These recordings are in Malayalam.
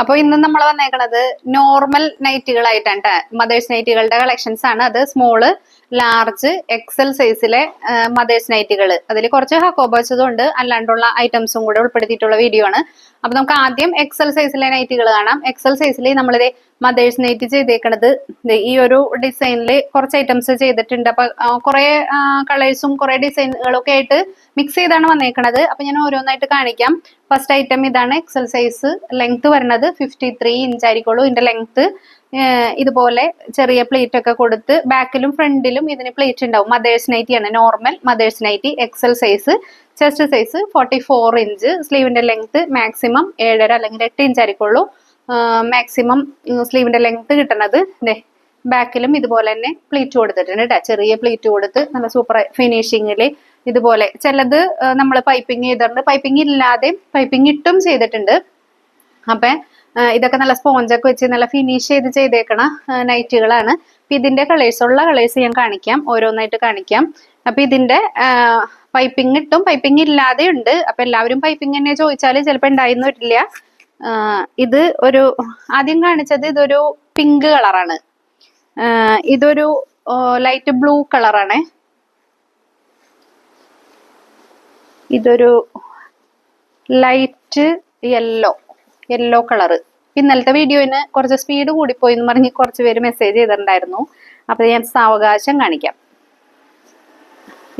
അപ്പൊ ഇന്ന് നമ്മൾ വന്നേക്കണത് നോർമൽ നൈറ്റുകളായിട്ടാണ് ട്ടാ. മദേഴ്സ് നൈറ്റുകളുടെ കളക്ഷൻസ് ആണ്. അത് സ്മോൾ ലാർജ് എക്സൽ സൈസിലെ മദേഴ്സ് നൈറ്റുകൾ അതിൽ കുറച്ച് ഹക്കോബോച്ചതും ഉണ്ട്. അല്ലാണ്ടുള്ള ഐറ്റംസും കൂടെ ഉൾപ്പെടുത്തിയിട്ടുള്ള വീഡിയോ ആണ്. അപ്പൊ നമുക്ക് ആദ്യം എക്സൽ സൈസിലെ നൈറ്റുകൾ കാണാം. എക്സൽ സൈസിൽ നമ്മളിത് മദേഴ്സ് നൈറ്റ് ചെയ്തേക്കണത്. ഈ ഒരു ഡിസൈനിൽ കുറച്ച് ഐറ്റംസ് ചെയ്തിട്ടുണ്ട്. അപ്പൊ കുറെ കളേഴ്സും കുറെ ഡിസൈനുകളൊക്കെ ആയിട്ട് മിക്സ് ചെയ്താണ് വന്നേക്കണത്. അപ്പൊ ഞാൻ ഓരോന്നായിട്ട് കാണിക്കാം. ഫസ്റ്റ് ഐറ്റം ഇതാണ് എക്സൽ സൈസ് ലെങ്ത് വരുന്നത് ഫിഫ്റ്റി ത്രീ ഇഞ്ച് ആയിരിക്കുള്ളൂ ഇതിന്റെ ലെങ്ത് ഇതുപോലെ ചെറിയ പ്ലേറ്റ് ഒക്കെ കൊടുത്ത് ബാക്കിലും ഫ്രണ്ടിലും ഇതിന് പ്ലേറ്റ് ഉണ്ടാവും. മദേഴ്സ് നൈറ്റി ആണ് normal mother's nighty XL size chest size forty four inch സ്ലീവിന്റെ length maximum ഏഴര അല്ലെങ്കിൽ എട്ട് ഇഞ്ച് ആയിരിക്കുള്ളൂ. മാക്സിമം സ്ലീവിന്റെ ലെങ്ത് കിട്ടണത് ദേ ബാക്കിലും ഇതുപോലെ തന്നെ പ്ലീറ്റ് കൊടുത്തിട്ടുണ്ട് കേട്ടോ ചെറിയ പ്ലീറ്റ് കൊടുത്ത് നല്ല സൂപ്പർ ഫിനിഷിങ്ങിൽ ഇതുപോലെ. ചിലത് നമ്മൾ പൈപ്പിംഗ് ചെയ്തിട്ടുണ്ട്. പൈപ്പിംഗ് ഇല്ലാതെ പൈപ്പിംഗ് ഇട്ടും ചെയ്തിട്ടുണ്ട്. അപ്പം ഇതൊക്കെ നല്ല സ്പോഞ്ചൊക്കെ വെച്ച് നല്ല ഫിനിഷ് ചെയ്ത് ചെയ്തേക്കണ നൈറ്റുകളാണ് അപ്പം ഇതിന്റെ കളേഴ്സ് ഉള്ള കളേഴ്സ് ഞാൻ കാണിക്കാം. ഓരോന്നായിട്ട് കാണിക്കാം. അപ്പം ഇതിന്റെ പൈപ്പിംഗ് ഇട്ടും പൈപ്പിംഗ് ഇല്ലാതെ ഉണ്ട് അപ്പം എല്ലാവരും പൈപ്പിംഗ് തന്നെ ചോദിച്ചാൽ ചിലപ്പോൾ ഉണ്ടായിരുന്നു വരില്ല ഇത് ഒരു ആദ്യം കാണിച്ചത് ഇതൊരു പിങ്ക് കളറാണ്. ഇതൊരു ലൈറ്റ് ബ്ലൂ കളറാണ്. ഇതൊരു ലൈറ്റ് യെല്ലോ യെല്ലോ കളറ്. ഇന്നലത്തെ വീഡിയോയിന് കുറച്ച് സ്പീഡ് കൂടിപ്പോയി എന്ന് പറഞ്ഞ് കുറച്ച് പേര് മെസ്സേജ് ചെയ്തിട്ടുണ്ടായിരുന്നു. അപ്പൊ ഞാൻ സാവകാശം കാണിക്കാം.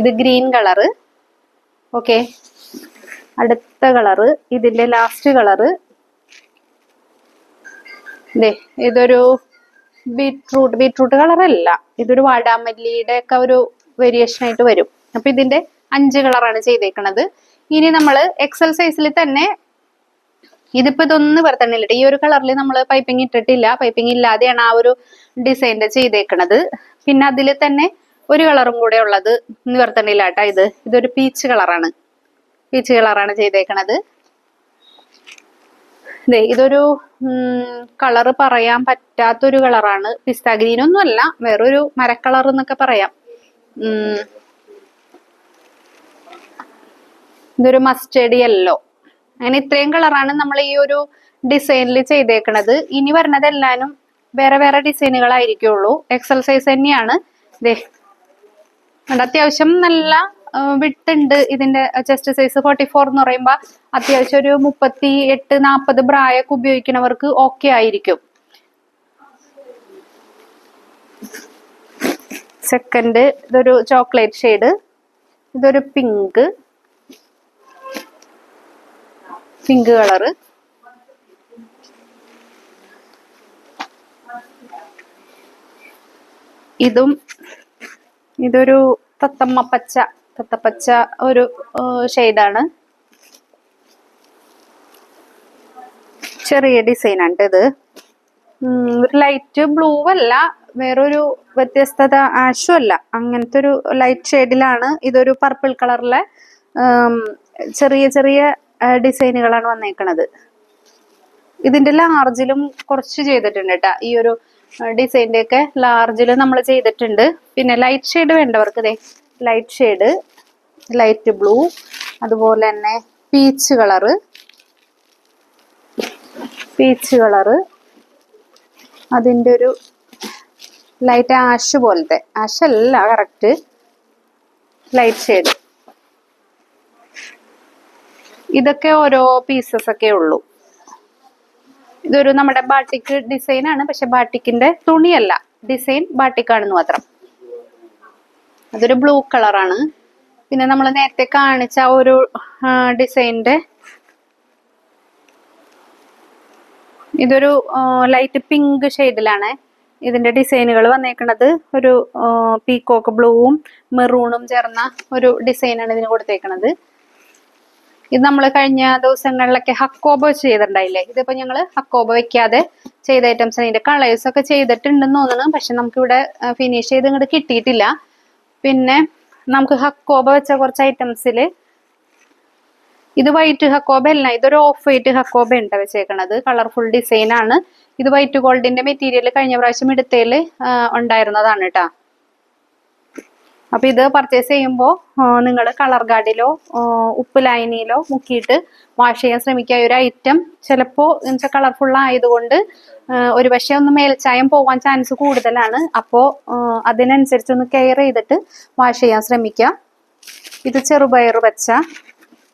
ഇത് ഗ്രീൻ കളറ്. ഓക്കെ അടുത്ത കളറ് ഇതിന്റെ ലാസ്റ്റ് കളറ്. ദേ ഇതൊരു ബീട്രൂട്ട് ബീട്രൂട്ട് കളറല്ല ഇതൊരു വാടാമല്ലിയുടെ ഒക്കെ ഒരു വേരിയേഷൻ ആയിട്ട് വരും. അപ്പൊ ഇതിന്റെ അഞ്ച് കളറാണ് ചെയ്തേക്കണത്. ഇനി നമ്മൾ എക്സൽ സൈസിൽ തന്നെ ഇതിപ്പോ ഇതൊന്നും വരുത്തണില്ല ഈ ഒരു കളറിൽ നമ്മൾ പൈപ്പിംഗ് ഇട്ടിട്ടില്ല. പൈപ്പിംഗ് ഇല്ലാതെയാണ് ആ ഒരു ഡിസൈന്റെ ചെയ്തേക്കണത്. പിന്നെ അതിൽ തന്നെ ഒരു കളറും കൂടെ ഉള്ളത് നിവർത്തണില്ല കേട്ടോ ഇത്. ഇതൊരു പീച്ച് കളറാണ് പീച്ച് കളറാണ് ചെയ്തേക്കണത്. ഇതൊരു കളറ് പറയാൻ പറ്റാത്തൊരു കളറാണ് പിസ്ത ഗ്രീൻ ഒന്നും അല്ല വേറൊരു മരക്കളർ എന്നൊക്കെ പറയാം. ഇതൊരു മസ്റ്റേഡ് യെല്ലോ അങ്ങനെ ഇത്രയും കളറാണ് നമ്മൾ ഈ ഒരു ഡിസൈനിൽ ചെയ്തേക്കണത്. ഇനി വരുന്നത് എല്ലാനും വേറെ വേറെ ഡിസൈനുകളായിരിക്കുള്ളൂ എക്സൽ സൈസ് തന്നെയാണ്. അത്യാവശ്യം നല്ല വിട്ടുണ്ട് ഇതിന്റെ ചെസ്റ്റ് സൈസ് ഫോർട്ടി ഫോർ എന്ന് പറയുമ്പോൾ അത്യാവശ്യം ഒരു മുപ്പത്തി എട്ട് നാൽപ്പത് ബ്രായൊക്കെ ഉപയോഗിക്കുന്നവർക്ക് ഓക്കെ ആയിരിക്കും. സെക്കൻഡ് ഇതൊരു ചോക്ലേറ്റ് ഷെയ്ഡ് ഇതൊരു പിങ്ക് പിങ്ക് കളറ് ഇതും ഇതൊരു തത്തമ്മ പച്ച. തത്തപ്പച്ച ഒരു ഷെയ്ഡാണ്. ചെറിയ ഡിസൈൻ ആണ് ഇത് ഒരു ലൈറ്റ് ബ്ലൂ അല്ല വേറൊരു വ്യത്യസ്തത ആഷും അല്ല അങ്ങനത്തെ ഒരു ലൈറ്റ് ഷെയ്ഡിലാണ് ഇതൊരു പർപ്പിൾ കളറിലെ ചെറിയ ചെറിയ ഡിസൈനുകളാണ് വന്നേക്കണത്. ഇതിന്റെ ലാർജിലും കുറച്ച് ചെയ്തിട്ടുണ്ട് കേട്ടോ ഈ ഒരു ഡിസൈന്റെ ഒക്കെ ലാർജിൽ നമ്മൾ ചെയ്തിട്ടുണ്ട്. പിന്നെ ലൈറ്റ് ഷെയ്ഡ് വേണ്ടവർക്ക് ദേ ലൈറ്റ് ഷെയ്ഡ് ലൈറ്റ് ബ്ലൂ അതുപോലെ തന്നെ പീച്ച് കളറ് പീച്ച് കളറ് അതിന്റെ ഒരു ലൈറ്റ് ആഷ് പോലത്തെ. ആഷ് അല്ല കറക്റ്റ് ലൈറ്റ് ഷെയ്ഡ് ഇതൊക്കെ ഓരോ പീസസ് ഒക്കെ ഉള്ളൂ. ഇതൊരു നമ്മുടെ ബാട്ടിക്ക് ഡിസൈൻ ആണ് പക്ഷെ ബാട്ടിക്കിന്റെ തുണിയല്ല. ഡിസൈൻ ബാട്ടിക്കാണെന്ന് മാത്രം. അതൊരു ബ്ലൂ കളറാണ് പിന്നെ നമ്മൾ നേരത്തെ കാണിച്ച ഒരു ഡിസൈനിന്റെ ഇതൊരു ലൈറ്റ് പിങ്ക് ഷെയ്ഡിലാണ് ഇതിന്റെ ഡിസൈനുകൾ വന്നേക്കുന്നത് ഒരു പീക്കോക്ക് ബ്ലൂവും മെറൂണും ചേർന്ന ഒരു ഡിസൈനാണ് ഇതിന് കൊടുത്തേക്കുന്നത് ഇത് നമ്മൾ കഴിഞ്ഞ ദിവസങ്ങളിലൊക്കെ ഹക്കോബ വെച്ച് ചെയ്തിട്ടുണ്ടായില്ലേ? ഇതിപ്പോ ഞങ്ങൾ ഹക്കോബ വെക്കാതെ ചെയ്ത ഐറ്റംസ് അതിന്റെ കളേഴ്സ് ഒക്കെ ചെയ്തിട്ടുണ്ടെന്ന് തോന്നുന്നു. പക്ഷെ നമുക്കിവിടെ ഫിനിഷ് ചെയ്ത് ഇങ്ങോട്ട് കിട്ടിയിട്ടില്ല. പിന്നെ നമുക്ക് ഹക്കോബ വെച്ച കുറച്ച് ഐറ്റംസിൽ ഇത് വൈറ്റ് ഹക്കോബ അല്ല ഇതൊരു ഓഫ് വൈറ്റ് ഹക്കോബ ഉണ്ട് വെച്ചേക്കണത്. കളർഫുൾ ഡിസൈൻ ആണ്. ഇത് വൈറ്റ് ഗോൾഡിന്റെ മെറ്റീരിയൽ കഴിഞ്ഞ പ്രാവശ്യം എടുത്തതിൽ ഉണ്ടായിരുന്നതാണ് കേട്ടാ അപ്പൊ ഇത് പർച്ചേസ് ചെയ്യുമ്പോൾ നിങ്ങൾ കളർ ഗാർഡിലോ ഉപ്പ് ലൈനിയിലോ മുക്കിയിട്ട് വാഷ് ചെയ്യാൻ ശ്രമിക്കുക. ഒരു ഐറ്റം ചിലപ്പോൾ കളർഫുൾ ആയതുകൊണ്ട് ഒരു പക്ഷേ ഒന്ന് മേൽച്ചായം പോകാൻ ചാൻസ് കൂടുതലാണ്. അപ്പോൾ അതിനനുസരിച്ച് ഒന്ന് കെയർ ചെയ്തിട്ട് വാഷ് ചെയ്യാൻ ശ്രമിക്കുക. ഇത് ചെറുപയർ വെച്ച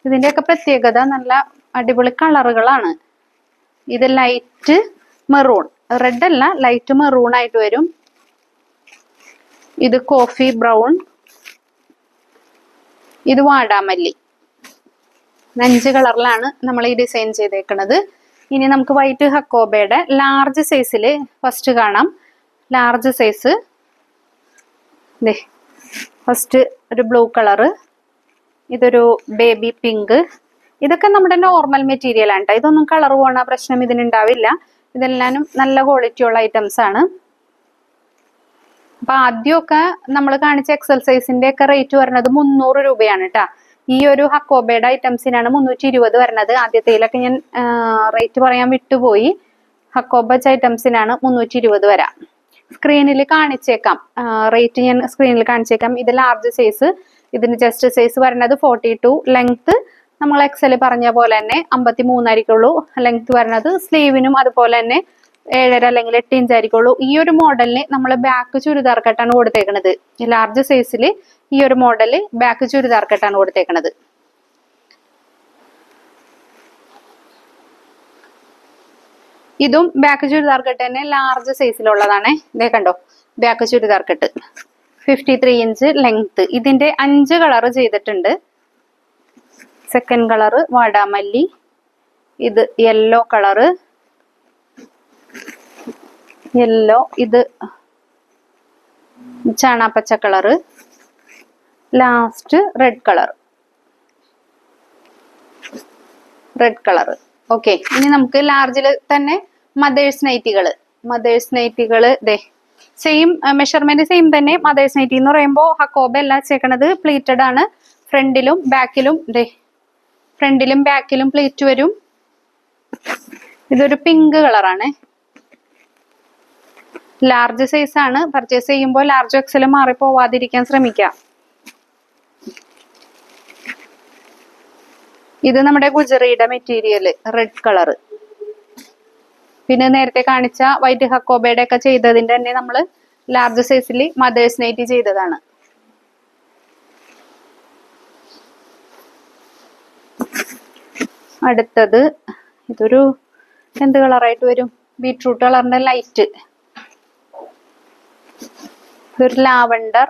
ഇതിന്റെയൊക്കെ പ്രത്യേകത നല്ല അടിപൊളി കളറുകളാണ് ഇത് ലൈറ്റ് മെറൂൺ റെഡ് അല്ല ലൈറ്റ് മെറൂൺ ആയിട്ട് വരും. ഇത് കോഫി ബ്രൗൺ. ഇത് വാടാമല്ലി. അഞ്ച് കളറിലാണ് നമ്മൾ ഈ ഡിസൈൻ ചെയ്തേക്കുന്നത് ഇനി നമുക്ക് വൈറ്റ് ഹക്കോബയുടെ ലാർജ് സൈസിൽ ഫസ്റ്റ് കാണാം. Large size. ഫസ്റ്റ് ഒരു ബ്ലൂ കളറ്. ഇതൊരു ബേബി പിങ്ക്. ഇതൊക്കെ നമ്മുടെ നോർമൽ മെറ്റീരിയൽ ആണ് ട്ടോ. ഇതൊന്നും കളർ പോണ പ്രശ്നം ഇതിനുണ്ടാവില്ല. ഇതെല്ലാനും നല്ല ക്വാളിറ്റി ഉള്ള ഐറ്റംസ് ആണ് അപ്പൊ ആദ്യമൊക്കെ നമ്മൾ കാണിച്ച എക്സർസൈസിന്റെ ഒക്കെ റേറ്റ് വരുന്നത് മുന്നൂറ് രൂപയാണ് കേട്ടാ ഈ ഒരു ഹക്കോബേഡ് ഐറ്റംസിനാണ് മുന്നൂറ്റി ഇരുപത് വരുന്നത് ആദ്യത്തേലൊക്കെ ഞാൻ റേറ്റ് പറയാൻ വിട്ടുപോയി. ഹക്കോബച്ച് ഐറ്റംസിനാണ് മുന്നൂറ്റി ഇരുപത് വരാം. സ്ക്രീനിൽ കാണിച്ചേക്കാം. റേറ്റ് ഞാൻ സ്ക്രീനിൽ കാണിച്ചേക്കാം. ഇത് ലാർജ് സൈസ്. ഇതിന് ജസ്റ്റ് സൈസ് വരുന്നത് ഫോർട്ടി ടു. ലെങ്ത് നമ്മൾ എക്സൽ പറഞ്ഞ പോലെ തന്നെ അമ്പത്തി മൂന്നായിരിക്കുള്ളൂ ലെങ്ത് വരുന്നത് സ്ലീവിനും അതുപോലെ തന്നെ ഏഴര അല്ലെങ്കിൽ എട്ട് ഇഞ്ച് ആയിരിക്കുള്ളൂ. ഈ ഒരു മോഡലിന് നമ്മൾ ബാക്ക് ചുരിദാർ കട്ടാണ് കൊടുത്തേക്കണത്. ലാർജ് സൈസിൽ ഈ ഒരു മോഡൽ ബാക്ക് ചുരിദാർ കട്ടാണ് കൊടുത്തേക്കണത്. ഇതും ബാക്ക് ചുരിദാർ കട്ട് തന്നെ ലാർജ് സൈസിലുള്ളതാണ് ഇതേ കണ്ടോ? Back churidar cut fifty three inch length ഇതിന്റെ അഞ്ച് കളർ ചെയ്തിട്ടുണ്ട്. സെക്കൻഡ് കളറ് വാടാമല്ലി. ഇത് യെല്ലോ കളറ് യെല്ലോ ഇത് ചാണാപ്പച്ച colour last red colour red colour okay ഇനി നമുക്ക് ലാർജിൽ തന്നെ മദേഴ്സ് നൈറ്റികൾ മദേഴ്സ് നൈറ്റികൾ ദേ സെയിം മെഷർമെന്റ് സെയിം തന്നെ മദേഴ്സ് നൈറ്റി എന്ന് പറയുമ്പോൾ ഹക്കോബ അല്ല ചേക്കണത് പ്ലീറ്റഡ് ആണ്. ഫ്രണ്ടിലും ബാക്കിലും ദേ ഫ്രണ്ടിലും ബാക്കിലും പ്ലീറ്റ് വരും. ഇതൊരു പിങ്ക് കളറാണ് ലാർജ് സൈസ് ആണ്. പർച്ചേസ് ചെയ്യുമ്പോൾ ലാർജ് എക്സൽ മാറി പോവാതിരിക്കാൻ ശ്രമിക്കാം ഇത് നമ്മുടെ ഗുജറിയുടെ മെറ്റീരിയൽ റെഡ് കളർ പിന്നെ നേരത്തെ കാണിച്ച വൈറ്റ് ഹക്കോബയുടെ ഒക്കെ ചെയ്തതിന്റെ തന്നെ നമ്മൾ ലാർജ് സൈസിൽ മദേഴ്സ് നൈറ്റ് ചെയ്തതാണ്. അടുത്തത് ഇതൊരു എന്ത് കളറായിട്ട് വരും? ബീട്രൂട്ട് കളറിന്റെ ലൈറ്റ് ഇതൊരു ലാവണ്ടർ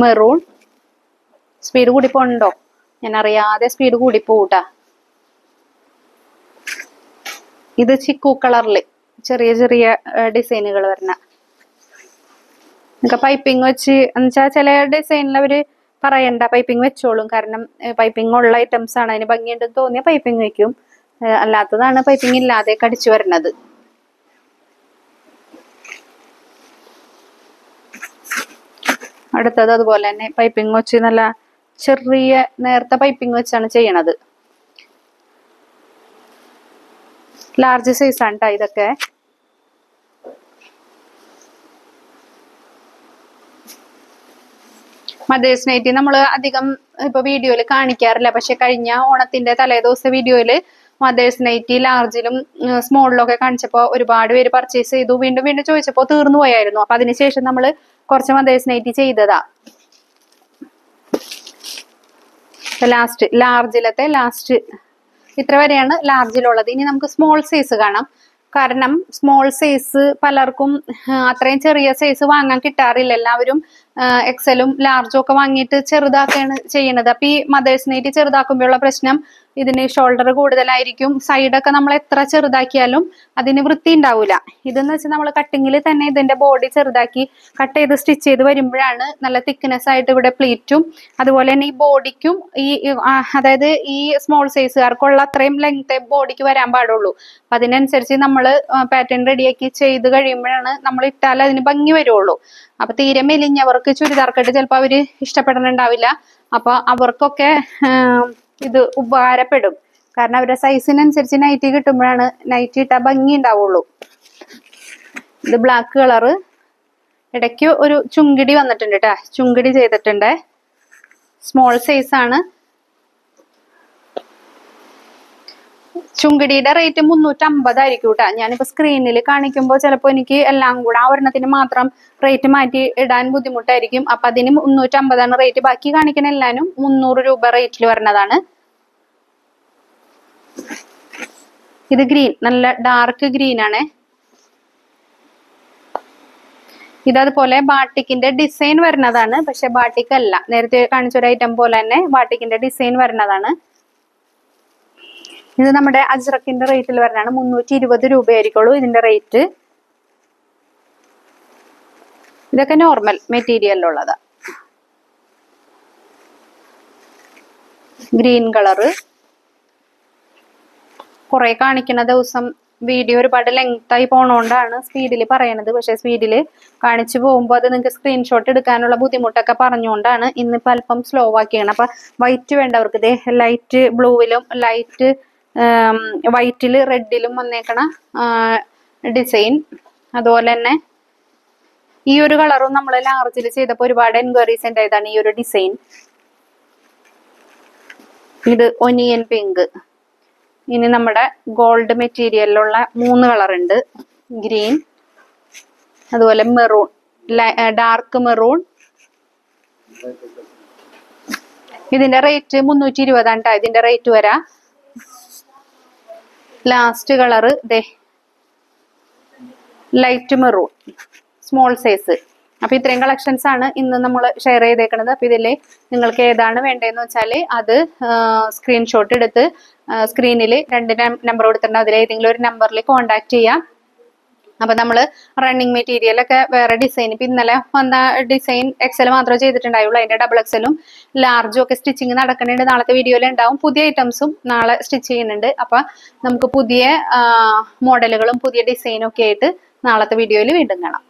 മെറൂൺ. സ്പീഡ് കൂടി പോണ്ടോ ഞാൻ അറിയാതെ സ്പീഡ് കൂടി പോട്ടാ ഇത് ചിക്കു കളറിൽ ചെറിയ ചെറിയ ഡിസൈനുകൾ വരണ നമുക്ക് പൈപ്പിംഗ് വെച്ച് എന്നുവെച്ചാൽ ചില ഡിസൈനിൽ അവർ പറയണ്ട പൈപ്പിംഗ് വെച്ചോളും. കാരണം പൈപ്പിംഗ് ഉള്ള ഐറ്റംസ് ആണ്. അതിന് ഭംഗിയുണ്ടെന്ന് തോന്നിയ പൈപ്പിംഗ് വെക്കും. അല്ലാത്തതാണ് പൈപ്പിംഗ് ഇല്ലാതെ കടിച്ചു വരുന്നത് അടുത്തത് അതുപോലെ തന്നെ പൈപ്പിംഗ് വെച്ച് നല്ല ചെറിയ നേരത്തെ പൈപ്പിംഗ് വെച്ചാണ് ചെയ്യണത്. ലാർജ് സൈസ് ആണ് ഇതൊക്കെ. മദേഴ്സ് നൈറ്റി നമ്മൾ അധികം ഇപ്പൊ വീഡിയോയിൽ കാണിക്കാറില്ല. പക്ഷെ കഴിഞ്ഞ ഓണത്തിന്റെ തലേദിവസ വീഡിയോയിൽ മദേഴ്സ് നൈറ്റി ലാർജിലും സ്മോളിലും ഒക്കെ കാണിച്ചപ്പോൾ ഒരുപാട് പേര് പർച്ചേസ് ചെയ്തു. വീണ്ടും വീണ്ടും ചോദിച്ചപ്പോൾ തീർന്നു പോയായിരുന്നു. അപ്പൊ അതിനുശേഷം നമ്മൾ കുറച്ച് മദേഴ്സ് നൈറ്റ് ചെയ്തതാ. ലാസ്റ്റ് ലാർജിലത്തെ ലാസ്റ്റ് ഇത്ര വരെയാണ് ലാർജിലുള്ളത് ഇനി നമുക്ക് സ്മോൾ സൈസ് കാണാം. കാരണം സ്മോൾ സൈസ് പലർക്കും അത്രയും ചെറിയ സൈസ് വാങ്ങാൻ കിട്ടാറില്ല. എല്ലാവരും എക്സലും ലാർജും ഒക്കെ വാങ്ങിയിട്ട് ചെറുതാക്കാണ് ചെയ്യണത്. അപ്പൊ ഈ മദേഴ്സ് നൈറ്റ് ചെറുതാക്കുമ്പോഴുള്ള പ്രശ്നം ഇതിന് ഷോൾഡർ കൂടുതലായിരിക്കും സൈഡൊക്കെ നമ്മൾ എത്ര ചെറുതാക്കിയാലും അതിന് വൃത്തി ഉണ്ടാവില്ല ഇതെന്ന് വെച്ചാൽ നമ്മൾ കട്ടിങ്ങിൽ തന്നെ ഇതിന്റെ ബോഡി ചെറുതാക്കി കട്ട് ചെയ്ത് സ്റ്റിച്ച് ചെയ്ത് വരുമ്പോഴാണ് നല്ല തിക്നെസ് ആയിട്ട് ഇവിടെ പ്ലീറ്റും അതുപോലെ തന്നെ ഈ ബോഡിക്കും ഈ അതായത് ഈ സ്മോൾ സൈസുകാർക്കുള്ള അത്രയും ലെങ്ത് ബോഡിക്ക് വരാൻ പാടുള്ളൂ. അപ്പൊ അതിനനുസരിച്ച് നമ്മൾ പാറ്റേൺ റെഡിയാക്കി ചെയ്ത് കഴിയുമ്പോഴാണ് നമ്മൾ ഇട്ടാൽ അതിന് ഭംഗി വരുള്ളൂ. അപ്പൊ തീരെ മെലിഞ്ഞവർക്ക് ചുരിദാർക്കായിട്ട് ചിലപ്പോൾ അവർ ഇഷ്ടപ്പെടണുണ്ടാവില്ല. അപ്പൊ അവർക്കൊക്കെ ഇത് ഉപകാരപ്പെടും. കാരണം അവരുടെ സൈസിനനുസരിച്ച് നൈറ്റി കിട്ടുമ്പോഴാണ് നൈറ്റി ഇട്ടാൽ ഭംഗി ഉണ്ടാവുള്ളൂ. ഇത് ബ്ലാക്ക് കളറ് ഇടയ്ക്ക് ഒരു ചുങ്കിടി വന്നിട്ടുണ്ട് കേട്ടോ ചുങ്കിടി ചെയ്തിട്ടുണ്ട്. സ്മോൾ സൈസ് ആണ് ചുങ്കിടിയുടെ റേറ്റ് മുന്നൂറ്റമ്പതായിരിക്കും കേട്ടോ ഞാനിപ്പോ സ്ക്രീനിൽ കാണിക്കുമ്പോൾ ചിലപ്പോൾ എനിക്ക് എല്ലാം കൂടെ ആ ഒരെണ്ണത്തിന് മാത്രം റേറ്റ് മാറ്റി ഇടാൻ ബുദ്ധിമുട്ടായിരിക്കും. അപ്പൊ അതിന് മുന്നൂറ്റമ്പതാണ് റേറ്റ് ബാക്കി കാണിക്കുന്ന എല്ലാവരും മുന്നൂറ് രൂപ റേറ്റിൽ വരുന്നതാണ് ഇത് ഗ്രീൻ നല്ല ഡാർക്ക് ഗ്രീൻ ആണ്. ഇതതുപോലെ ബാട്ടിക്കിന്റെ ഡിസൈൻ വരുന്നതാണ് പക്ഷെ ബാട്ടിക് അല്ല നേരത്തെ കാണിച്ച ഒരു ഐറ്റം പോലെ തന്നെ ബാട്ടിക്കിന്റെ ഡിസൈൻ വരുന്നതാണ് ഇത് നമ്മുടെ അജ്രക്കിന്റെ റേറ്റിൽ വരുന്നതാണ് മുന്നൂറ്റി ഇരുപത് രൂപയായിരിക്കുള്ളൂ ഇതിന്റെ റേറ്റ് ഇതൊക്കെ നോർമൽ മെറ്റീരിയലിലുള്ളതാ ഗ്രീൻ കളറ് കുറെ കാണിക്കുന്ന ദിവസം വീഡിയോ ഒരുപാട് ലെങ്ത് ആയി പോണോണ്ടാണ് സ്പീഡിൽ പറയണത്. പക്ഷെ സ്പീഡിൽ കാണിച്ചു പോകുമ്പോൾ അത് നിങ്ങൾക്ക് സ്ക്രീൻഷോട്ട് എടുക്കാനുള്ള ബുദ്ധിമുട്ടൊക്കെ പറഞ്ഞുകൊണ്ടാണ് ഇന്നിപ്പോൾ അല്പം സ്ലോ ആക്കിയാണ് അപ്പൊ വൈറ്റ് വേണ്ടവർക്ക് ഇതേ ലൈറ്റ് ബ്ലൂവിലും ലൈറ്റ് വൈറ്റിൽ റെഡിലും വന്നേക്കണ ഡിസൈൻ അതുപോലെ തന്നെ ഈ ഒരു കളറും നമ്മൾ ലാർജിൽ ചെയ്തപ്പോൾ ഒരുപാട് എൻക്വയറീസ് ഉണ്ടായതാണ് ഈ ഒരു ഡിസൈൻ ഇത് ഒനിയൻ പിങ്ക് ഇനി നമ്മുടെ ഗോൾഡ് മെറ്റീരിയലിലുള്ള മൂന്ന് കളർ ഉണ്ട്. ഗ്രീൻ അതുപോലെ മെറൂൺ ഡാർക്ക് മെറൂൺ ഇതിന്റെ റേറ്റ് മുന്നൂറ്റി ഇരുപതാണ് ഇതിന്റെ റേറ്റ് വരാ. ലാസ്റ്റ് കളറ് ദേ ലൈറ്റ് മെറൂൺ സ്മോൾ സൈസ് അപ്പൊ ഇത്രയും കളക്ഷൻസ് ആണ് ഇന്ന് നമ്മൾ ഷെയർ ചെയ്തേക്കുന്നത് അപ്പൊ ഇതിൽ നിങ്ങൾക്ക് ഏതാണ് വേണ്ടതെന്ന് വെച്ചാൽ അത് സ്ക്രീൻഷോട്ട് എടുത്ത് സ്ക്രീനിൽ രണ്ട് നമ്പർ കൊടുത്തിട്ടുണ്ട്. അതിൽ ഏതെങ്കിലും ഒരു നമ്പറിൽ കോൺടാക്ട് ചെയ്യാം. അപ്പൊ നമ്മൾ റണ്ണിങ് മെറ്റീരിയൽ ഒക്കെ വേറെ ഡിസൈൻ ഇപ്പൊ ഇന്നലെ വന്ന ഡിസൈൻ എക്സൽ മാത്രമേ ചെയ്തിട്ടുണ്ടായുള്ളൂ. അതിന്റെ ഡബിൾ എക്സലും ലാർജും ഒക്കെ സ്റ്റിച്ചിങ് നടക്കുന്നുണ്ട് നാളത്തെ വീഡിയോയിൽ ഉണ്ടാവും. പുതിയ ഐറ്റംസും നാളെ സ്റ്റിച്ച് ചെയ്യുന്നുണ്ട്. അപ്പൊ നമുക്ക് പുതിയ മോഡലുകളും പുതിയ ഡിസൈനും ഒക്കെ ആയിട്ട് നാളത്തെ വീഡിയോയിൽ വീണ്ടും കാണാം.